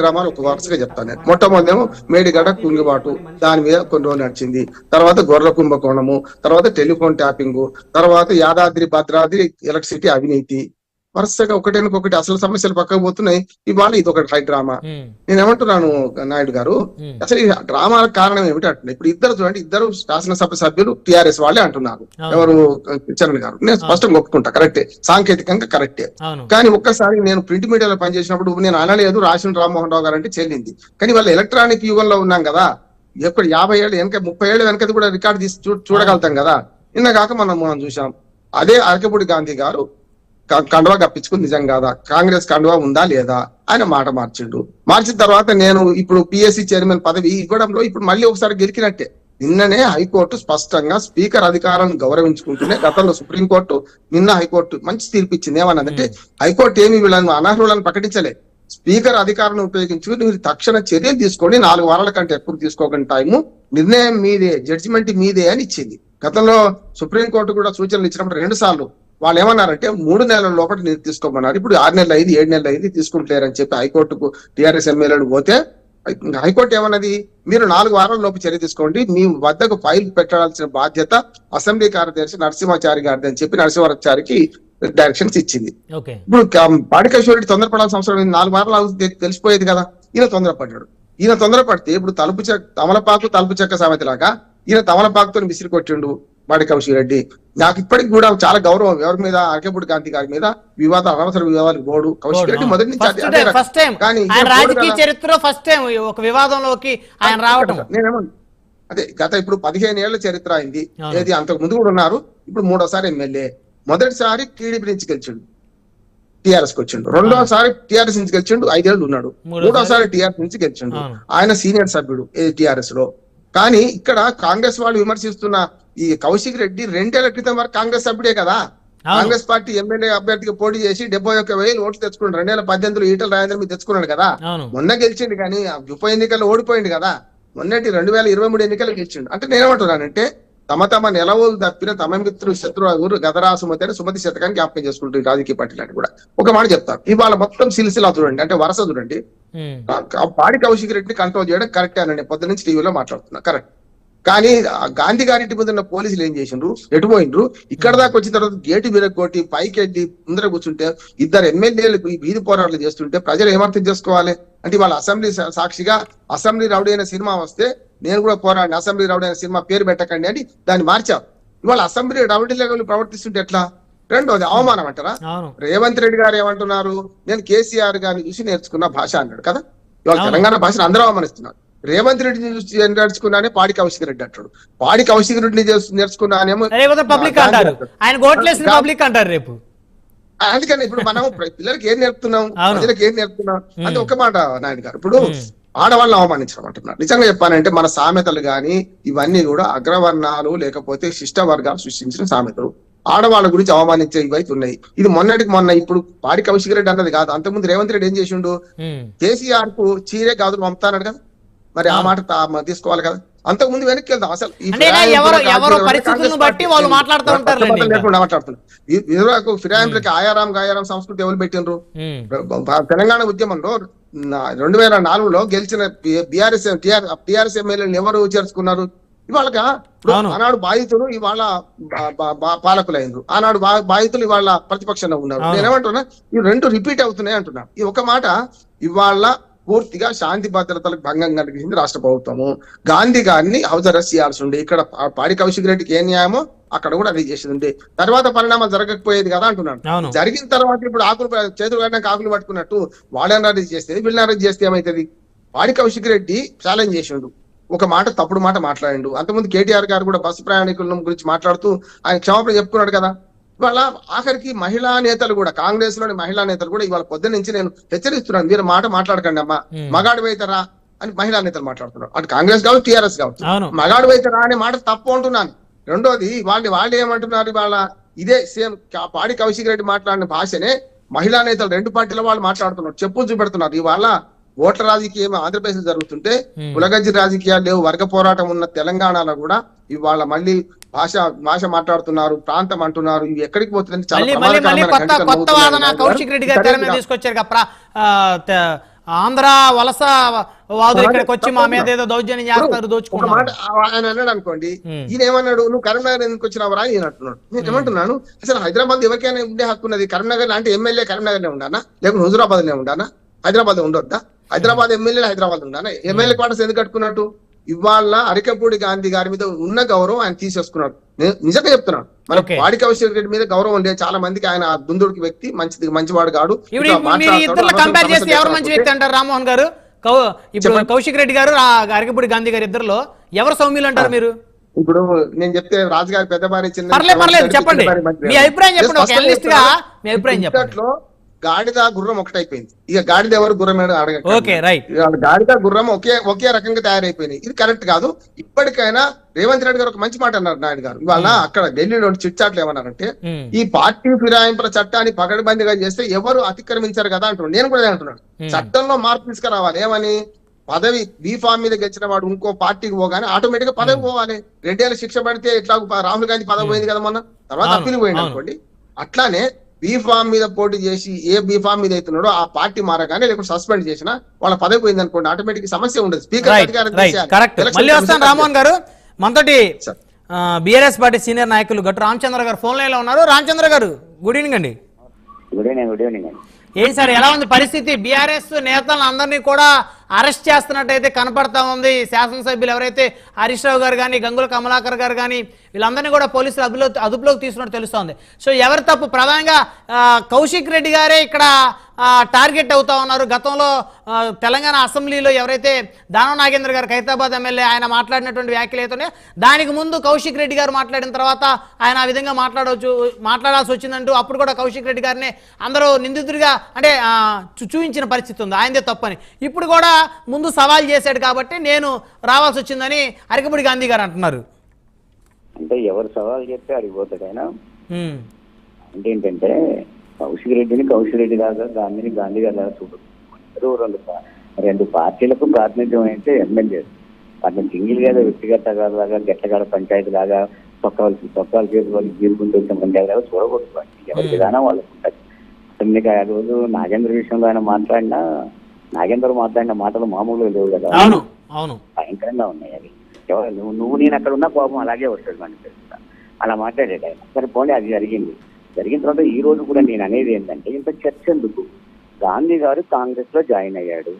గ్రామాలు ఒక వరుసగా చెప్తాను. నేను మొట్టమొదటి మేడిగడ్డ కుంగిబాటు దాని మీద కొన్ని రోజులు నడిచింది. తర్వాత గొర్రెల కుంభకోణము తర్వాత టెలిఫోన్ ట్యాపింగ్ తర్వాత యాదాద్రి భద్రాద్రి ఎలక్ట్రిసిటీ అవినీతి వరుసగా ఒకటి అసలు సమస్యలు పక్కకు పోతున్నాయి. ఇవాళ ఇది ఒకటి హై డ్రామా. నేను ఏమంటున్నాను నాయుడు గారు. అసలు ఈ డ్రామాల కారణం ఏమిటి అంటున్నా ఇప్పుడు ఇద్దరు చూడండి ఇద్దరు శాసనసభ సభ్యులు టిఆర్ఎస్ వాళ్ళే అంటున్నారు. ఎవరు చరణ్ గారు? నేను స్పష్టంగా ఒప్పుకుంటా కరెక్టే. సాంకేతికంగా కరెక్టే. కానీ ఒక్కసారి నేను ప్రింట్ మీడియాలో పనిచేసినప్పుడు నేను అనలేదు రాసిన రామ్మోహన్ రావు గారు అంటే చెల్లింది. కానీ వాళ్ళ ఎలక్ట్రానిక్ యుగంలో ఉన్నాం కదా ఎక్కడ యాభై ఏళ్ళు వెనక ముప్పై ఏళ్ళు వెనకది కూడా రికార్డు తీసి చూ- చూడగలుగుతాం కదా. నిన్న కాక మనం మనం చూసాం అదే అరకపూడి గాంధీ గారు కండువా కప్పించుకుని నిజం కాదా? కాంగ్రెస్ కండువా ఉందా లేదా? ఆయన మాట మార్చిండు. మార్చిన తర్వాత నేను ఇప్పుడు పిఎస్సి చైర్మన్ పదవి ఇవ్వడంలో ఇప్పుడు మళ్ళీ ఒకసారి గెలికినట్టే. నిన్ననే హైకోర్టు స్పష్టంగా స్పీకర్ అధికారాన్ని గౌరవించుకుంటూనే గతంలో సుప్రీంకోర్టు నిన్న హైకోర్టు మంచి తీర్పు ఇచ్చింది ఏమన్నదంటే హైకోర్టు ఏమి వీళ్ళని అనర్హులను ప్రకటించలే. స్పీకర్ అధికారాన్ని ఉపయోగించి మీరు తక్షణ చర్యలు తీసుకోండి. నాలుగు వారాల కంటే ఎక్కువ తీసుకోకండి టైము నిర్ణయం మీదే జడ్జిమెంట్ మీదే అని ఇచ్చింది. గతంలో సుప్రీంకోర్టు కూడా సూచనలు ఇచ్చినప్పుడు రెండు సార్లు వాళ్ళు ఏమన్నారంటే మూడు నెలల లోపల మీరు తీసుకోమన్నారు. ఇప్పుడు ఆరు నెలలు అయింది ఏడు నెలలు అయింది తీసుకుంటలేరని చెప్పి హైకోర్టుకు టీఆర్ఎస్ ఎమ్మెల్యేలు పోతే హైకోర్టు ఏమన్నది? మీరు నాలుగు వారాల లోపు చర్య తీసుకోండి. మీ వద్దకు ఫైల్ పెట్టాల్సిన బాధ్యత అసెంబ్లీ కార్యదర్శి నరసింహాచారి గారిది అని చెప్పి నరసింహాచారికి డైరెక్షన్స్ ఇచ్చింది. ఇప్పుడు పాడికేశ్వరుడి తొందరపడాల్సిన అవసరం నాలుగు వారాలు తెలిసిపోయేది కదా. ఈయన తొందరపడ్డాడు. ఈయన తొందరపడితే ఇప్పుడు తలుపు చెక్క తమలపాకు తలుపు చెక్క సామెత లాగా ఈయన తమలపాకుతో విసిరి కొట్టిండు పాడి రెడ్డి. నాకు ఇప్పటికి కూడా చాలా గౌరవం. ఎవరి మీద? అరకెపూడి గాంధీ గారి మీద వివాద అనవసర వివాదాలు గోడు కౌశిక్ రెడ్డి మొదటి నుంచి ఫస్ట్ అదే- టైం కానీ రాజకీయ. చరిత్రలో ఫస్ట్ టైం ఒక వివాదంలోకి ఆయన రావటం. నేనేమో అదే గత ఇప్పుడు పదిహేను ఏళ్ళ చరిత్ర అయింది. ఏది అంతకు ముందు కూడా ఉన్నారు. ఇప్పుడు మూడోసారి ఎమ్మెల్యే. మొదటిసారి టీడీపీ నుంచి గెలిచిండు. టిఆర్ఎస్కి వచ్చిండు. రెండోసారి టిఆర్ఎస్ నుంచి గెలిచిండు. ఐదేళ్ళు ఉన్నాడు. మూడోసారి- టిఆర్ఎస్ నుంచి గెలిచిండు. ఆయన సీనియర్ సభ్యుడు టిఆర్ఎస్లో కానీ ఇక్కడ కాంగ్రెస్ వాళ్ళు విమర్శిస్తున్న ఈ కౌశిక్ రెడ్డి రెండేళ్ళ క్రితం వరకు కాంగ్రెస్ సభ్యుడే కదా. కాంగ్రెస్ పార్టీ ఎమ్మెల్యే అభ్యర్థికి పోటీ చేసి డెబ్బై ఒక్క వేలు ఓట్లు తెచ్చుకున్నాడు. రెండు వేల పద్దెనిమిదిలో ఈటల రాజేంద్ర మీద తెచ్చుకున్నాడు కదా. మొన్న గెలిచిండు కానీ ఉప ఎన్నికల్లో ఓడిపోయింది కదా. మొన్నటి రెండు వేల ఇరవై మూడు ఎన్నికలు గెలిచిండు. అంటే నేనేమంటున్నానంటే తమ తమ నిలవలు తప్పిన తమ మిత్రులు శత్రు ఊరు గదరా సుమతి అని సుమతి శతకాన్ని జ్ఞాపకం చేసుకుంటుంది రాజకీయ పార్టీలు కూడా. ఒక మాట చెప్తాను ఇవాళ మొత్తం సిలిసిలా చూడండి. అంటే వరుస చూడండి. పాడి కౌశిక్ రెడ్డిని కంట్రోల్ చేయడం కరెక్ట్ అని పొద్దు నుంచి టీవీలో మాట్లాడుతున్నా. కరెక్ట్ కానీ గాంధీ గారి ఇంటి ముందు ఉన్న పోలీసులు ఏం చేసిండ్రు? ఎటు పోయిండ్రు? ఇక్కడ దాకా వచ్చిన తర్వాత గేటు కొట్టి పైకి వెళ్ళి ముందర కూర్చుంటే ఇద్దరు ఎమ్మెల్యేలు ఈ వీధి పోరాటాలు చేస్తుంటే ప్రజలు ఏమర్థం చేసుకోవాలి? అంటే వాళ్ళ అసెంబ్లీ సాక్షిగా అసెంబ్లీ రౌడీ అయిన సినిమా వస్తే నేను కూడా పోరాడిన అసెంబ్లీ రౌడీ అయిన సినిమా పేరు పెట్టకండి అని దాన్ని మార్చాం. ఇవాళ అసెంబ్లీ రౌడీ లెవెల్ ప్రవర్తిస్తుంటే ఎట్లా? రెండోది అవమానం అంటారా? రేవంత్ రెడ్డి గారు ఏమంటున్నారు? నేను కేసీఆర్ గారిని చూసి నేర్చుకున్న భాష అన్నాడు కదా? ఇవాళ. తెలంగాణ భాషను అందరూ అవమానిస్తున్నారు. రేవంత్ రెడ్డిని చూసి నేర్చుకున్నానే పాడి కౌశిక్ రెడ్డి అంటాడు. పాడి కౌశిక్ రెడ్డిని నేర్చుకున్నానేమో పబ్లిక్ అంటారు. అంటాడు. ఆయన ఓట్లేసిన గా- పబ్లిక్ అంటారు రేపు. అందుకని ఇప్పుడు మనం పిల్లలకి ఏం నేర్పుతున్నాం. ప్రజలకు ఏం నేర్పుతున్నాం? అంటే. ఒక మాట నాయుడు గారు. ఇప్పుడు. ఆడవాళ్ళని అవమానించడం అంటున్నారు. నిజంగా చెప్పానంటే మన సామెతలు గాని ఇవన్నీ కూడా అగ్రవర్ణాలు లేకపోతే శిష్ట వర్గాలు సృష్టించిన సామెతలు. ఆడవాళ్ళ గురించి అవమానించే ఇవైతే ఉన్నాయి. ఇది మొన్నటికి మొన్న ఇప్పుడు పాడి కౌశిక్ రెడ్డి అన్నది కాదు. అంతకుముందు రేవంత్ రెడ్డి ఏం చేసిండు? కేసీఆర్కు చీరే గాజులు పంపుతాడు కదా. మరి ఆ. మాట తీసుకోవాలి కదా. అంతకు ముందు వెనక్కి వెళ్దాం అసలు. మాట్లాడుతున్నారు. ఫిరాయింపులకి ఆయారాం గాయారాం సంస్కృతి ఎవరు పెట్టినరు తెలంగాణ ఉద్యమంలో రెండు వేల నాలుగులో గెలిచిన బీఆర్ఎస్ టీఆర్ఎస్ ఎమ్మెల్యేలు ఎవరు చేర్చుకున్నారు? అవును. ఆనాడు బాధితులు ఇవాళ పాలకులైనరు ఆనాడు బాధితులు ఇవాళ ప్రతిపక్షంలో ఉన్నారు. నేనేమంటున్నా ఈ రెండు రిపీట్ అవుతున్నాయి అంటున్నా. ఈ ఒక మాట ఇవాళ పూర్తిగా శాంతి భద్రతలకు భంగం కలిగింది రాష్ట్ర ప్రభుత్వము. గాంధీ గారిని హౌస్ అరెస్ట్ చేయాల్సి ఉండే ఇక్కడ పాడి కౌశిక్ రెడ్డికి ఏ న్యాయమో అక్కడ కూడా అది చేసింది. ఉండే తర్వాత పరిణామాలు జరగకపోయేది కదా అంటున్నాను జరిగిన తర్వాత ఇప్పుడు ఆకులు చేతులు కట్టినాక ఆకులు పట్టుకున్నట్టు వాళ్ళని అరెస్ట్ చేస్తే వీళ్ళని అరెస్ట్ చేస్తే ఏమైతుంది? వాడి కౌశిక్ రెడ్డి ఛాలెంజ్ చేసిండు. ఒక మాట తప్పుడు మాట మాట్లాడిండు. అంతకుముందు కేటీఆర్ గారు కూడా బస్సు ప్రయాణికుల గురించి మాట్లాడుతూ ఆయన క్షమాపణ చెప్పుకున్నాడు కదా. ఇవాళ ఆఖరికి మహిళా నేతలు కూడా కాంగ్రెస్లోని మహిళా నేతలు కూడా ఇవాళ పొద్దు నుంచి నేను హెచ్చరిస్తున్నాను. మీరు మాట మాట్లాడకండి అమ్మా. మగాడు వైతరా అని మహిళా నేతలు మాట్లాడుతున్నారు. అటు కాంగ్రెస్ కావచ్చు టీఆర్ఎస్ కావచ్చు. మగాడు వైతరా అనే మాట తప్పు అంటున్నాను. రెండోది వాళ్ళు వాళ్ళు ఏమంటున్నారు ఇవాళ? ఇదే సేమ్ పాడి కౌశిక్ రెడ్డి మాట్లాడిన భాషనే మహిళా నేతలు రెండు పార్టీల వాళ్ళు మాట్లాడుతున్నారు. చెప్పులు చూపెడుతున్నారు. ఇవాళ ఓట్ల రాజకీయం ఆంధ్రప్రదేశ్ జరుగుతుంటే. కులగజ్జి రాజకీయాలు లేవు. వర్గ పోరాటం ఉన్న తెలంగాణలో కూడా ఇవాళ మళ్ళీ భాష భాష మాట్లాడుతున్నారు ప్రాంతం అంటున్నారు ఇవి ఎక్కడికి పోతుందని చాలా కొత్త వాదన. కౌశిక్ రెడ్డి గారి తెర మీద తీసుకొచ్చారు ఆంధ్ర వలస వాదులు ఇక్కడికి వచ్చి మా మీద ఏదో దౌర్జన్యం చేస్తారు ఆ- ఆయన అన్నాడు అనుకోండి. ఈయన ఏమన్నాడు? నువ్వు కరీంనగర్ ఎందుకు వచ్చినావు రా? ఈయన అంటున్నాడు. నేను ఏమంటున్నాను? అసలు హైదరాబాద్ ఎవరికైనా ఉండే హక్కు ఉన్నది కరీంనగర్ అంటే ఎమ్మెల్యే కరీంనగర్ నే ఉండానా? లేకుంటే హుజురాబాద్ నే ఉండానా? హైదరాబాద్ ఉండొద్దా? హైదరాబాద్ ఎమ్మెల్యే హైదరాబాద్ ఉండానా? ఎమ్మెల్యే క్వార్టర్స్ ఎందుకు కట్టుకున్నట్టు? ఇవాళ అరికపూడి గాంధీ గారి మీద ఉన్న గౌరవం ఆయన తీసేసుకున్నాడు నేను నిజంగా చెప్తున్నాను మన. వాడి కౌశల్ రెడ్డి మీద గౌరవం లేదు చాలా మందికి ఆయన దుందుడికి వ్యక్తి మంచిది మంచివాడు కాడు రామ్మోహన్ గారు ఇప్పుడు. కౌశిక్ రెడ్డి గారు ఆ అరగపూడి గాంధీ గారు ఇద్దరులో ఎవరు సౌమ్యులు అంటారు మీరు ఇప్పుడు నేను చెప్తే రాజుగారి పెద్ద భార్య చిన్న చెప్పండి. మీ అభిప్రాయం చెప్పండి. మీ అభిప్రాయం చెప్పండి గాడిద గుర్రం ఒకటైపోయింది. ఇక గాడిద ఎవరు గుర్రం ఏడు అడగ ఓకే రైట్. గాడిద గుర్రం ఒకే ఒకే రకంగా తయారైపోయినాయి. ఇది కరెక్ట్ కాదు. ఇప్పటికైనా రేవంత్ రెడ్డి గారు ఒక మంచి మాట అన్నారు నాయుడు గారు. ఇవాళ అక్కడ ఢిల్లీలో చిట్చాట్లు ఏమన్నారంటే ఈ పార్టీ ఫిరాయింపుల చట్టాన్ని పగడబందిగా చేస్తే ఎవరు అతిక్రమించారు కదా అంటున్నాడు. నేను కూడా అంటున్నాను. Hmm. చట్టంలో మార్పు తీసుకురావాలి. ఏమని? పదవి బీఫామ్ మీద గెలిచిన వాడు ఇంకో పార్టీకి పోగానే ఆటోమేటిక్గా పదవి పోవాలి. రెండేళ్ళ శిక్ష పడితే ఎట్లా రాహుల్ గాంధీ పదవి పోయింది కదా మొన్న. తర్వాత అప్పీల్ పోయింది. అనుకోండి. అట్లానే బీఫామ్ మీద పోటీ చేసి ఏ బీఫామ్ మీద అవుతున్నాడో ఆ పార్టీ మారగానే లేకుంటే సస్పెండ్ చేసినా వాళ్ళ పదవి పోయింది అనుకోండి ఆటోమేటిక్ సమస్య ఉండదు. స్పీకర్ అధికారం మళ్ళీ వస్తాను రామ్మోహన్ గారు. మనతోటి. బీఆర్ఎస్ పార్టీ సీనియర్ నాయకులు గట్టు రామచంద్ర గారు ఫోన్ లైన్లో ఉన్నారు. రామచంద్ర గారు గుడ్ ఈవినింగ్ అండి. గుడ్ ఈవినింగ్ గుడ్ ఈవినింగ్ అండి. ఏం సార్ ఎలా ఉంది పరిస్థితి? బీఆర్ఎస్ నేతలను అందరినీ కూడా అరెస్ట్ చేస్తున్నట్టయితే కనపడతా ఉంది. శాసనసభ్యులు ఎవరైతే హరీష్ రావు గారు కానీ గంగుల కమలాకర్ గారు కానీ వీళ్ళందరినీ కూడా పోలీసులు అదుపులో అదుపులోకి తీసుకున్నట్టు తెలుస్తోంది. సో ఎవరి తప్పు? ప్రధానంగా కౌశిక్ రెడ్డి గారే ఇక్కడ టార్గెట్ అవుతా ఉన్నారు. గతంలో తెలంగాణ అసెంబ్లీలో ఎవరైతే దానం నాగేంద్ర గారు ఖైరతాబాద్ ఎమ్మెల్యే ఆయన మాట్లాడినటువంటి వ్యాఖ్యలు అయితే దానికి ముందు కౌశిక్ రెడ్డి గారు మాట్లాడిన తర్వాత ఆయన ఆ విధంగా మాట్లాడవచ్చు మాట్లాడాల్సి వచ్చిందంటూ అప్పుడు కూడా కౌశిక్ రెడ్డి గారిని అందరూ నిందితుడిగా అంటే చూపించిన పరిస్థితి ఉంది. ఆయనదే తప్పని. ఇప్పుడు కూడా ముందు సవాల్ చేశాడు కాబట్టి నేను రావాల్సి వచ్చిందని అరకపూడి గాంధీ గారు అంటున్నారు. అంటే ఎవరు సవాల్ చెప్తే అడిగిపోతాడు ఆయన. అంటే ఏంటంటే కౌశిక్ రెడ్డిని కౌశిక్ రెడ్డి లాగా గాంధీని గాంధీ గారి లాగా చూడదు రెండు రెండు పార్టీలకు ప్రాతినిధ్యం అయితే ఎమ్మెల్యే. అట్లా సింగిల్గా వ్యక్తిగత లాగా గెట్టగాడ పంచాయతీ లాగా తొక్కాల్సి తొక్కాల వాళ్ళకి గీరుకుంటూ వచ్చిన పంచాయతీ లాగా చూడకూడదు. ఎవరి విధానం వాళ్ళకు ఉంటుంది మీకు ఆ రోజు నాగేంద్ర విషయంలో ఆయన మాట్లాడినా నాగేంద్ర మాట్లాడిన మాటలు మామూలుగా లేవు కదా. భయంకరంగా ఉన్నాయి అవి. ఎవరు నువ్వు నేను అక్కడ ఉన్న కోపం అలాగే వస్తుంది మనకి తెలుసా అలా మాట్లాడేట ఆయన. సరే పోనీ అది జరిగింది. జరిగిన తర్వాత ఈ రోజు కూడా నేను అనేది ఏంటంటే ఇంత చర్చ ఎందుకు? గాంధీ గారు కాంగ్రెస్లో జాయిన్ అయ్యాడు.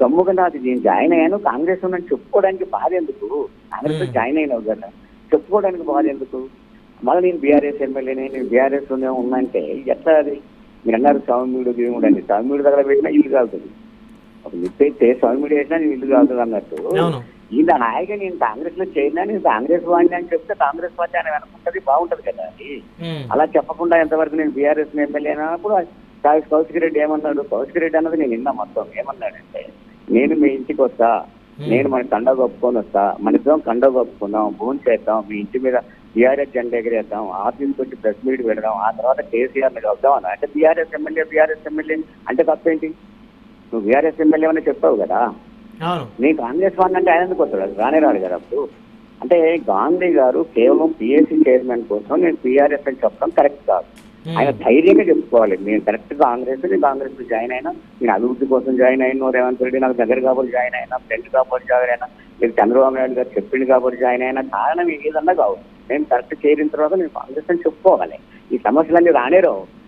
దమ్ముగా నాది నేను జాయిన్ అయ్యాను కాంగ్రెస్లో చెప్పుకోవడానికి బాధ ఎందుకు? కాంగ్రెస్లో. జాయిన్ అయినావు కదా చెప్పుకోవడానికి బాధ ఎందుకు? మళ్ళీ నేను బీఆర్ఎస్ ఎమ్మెల్యేనే నేను బీఆర్ఎస్లోనే ఉన్నానంటే ఎట్లా అది? మీరు అన్నారు సౌమ్యుడు దేవుడు అని. సౌమ్యుడు దగ్గర పెట్టినా ఇల్లు కాలుతుంది. ఒక నిప్పైతే సౌమ్యుడు వేసినా నేను ఇల్లు కాలుతుంది అన్నట్టు. ఈయన హాయిగా నేను కాంగ్రెస్లో చేరినా నేను కాంగ్రెస్ వాడిని అని చెప్తే కాంగ్రెస్ పార్టీ ఆయన వెనకుంటది బాగుంటది కదా అది. అలా చెప్పకుండా ఎంతవరకు నేను బీఆర్ఎస్ ఎమ్మెల్యే అయినప్పుడు కాదు కౌశిక్ రెడ్డి ఏమన్నాడు? కౌశిక్ రెడ్డి అన్నది నేను విన్నా మొత్తం. ఏమన్నాడంటే నేను మీ ఇంటికి వస్తా నేను మన కండ కప్పుకొని వస్తా మన ఇద్దరం కండ కప్పుకుందాం భూమి చేద్దాం మీ ఇంటి మీద బీఆర్ఎస్ జెండా ఎగిరేద్దాం ఆఫీస్ వచ్చి ప్రెస్ మీట్ పెడదాం ఆ తర్వాత కేసీఆర్ని కలుద్దాం అన్న అంటే బీఆర్ఎస్ ఎమ్మెల్యే బీఆర్ఎస్ ఎమ్మెల్యే అంటే తప్పేంటి? నువ్వు బీఆర్ఎస్ ఎమ్మెల్యే అని చెప్పావు కదా. నీ కాంగ్రెస్ వాడిని అంటే ఆయన ఎందుకు వస్తాడు? రానే రాడు కదా అప్పుడు. అంటే గాంధీ గారు కేవలం పిఎస్సి చైర్మన్ కోసం నేను పిఆర్ఎస్ అని చెప్పడం కరెక్ట్ కాదు. ఆయన ధైర్యంగా చెప్పుకోవాలి. నేను కరెక్ట్ కాంగ్రెస్ నేను కాంగ్రెస్లో జాయిన్ అయినా నేను అభివృద్ధి కోసం జాయిన్ అయిన రేవంత్ రెడ్డి నాకు దగ్గర కాబట్టి జాయిన్ అయినా ఫ్రెండ్ కాబట్టి జాయిన్ అయినా మీరు చంద్రబాబు నాయుడు గారు చెప్పింది కాబట్టి జాయిన్ అయినా కారణం ఏదన్నా కావచ్చు. నేను కరెక్ట్ చేరిన తర్వాత నేను కాంగ్రెస్ అని చెప్పుకోవాలి. ఈ సమస్యలన్నీ రానేరావు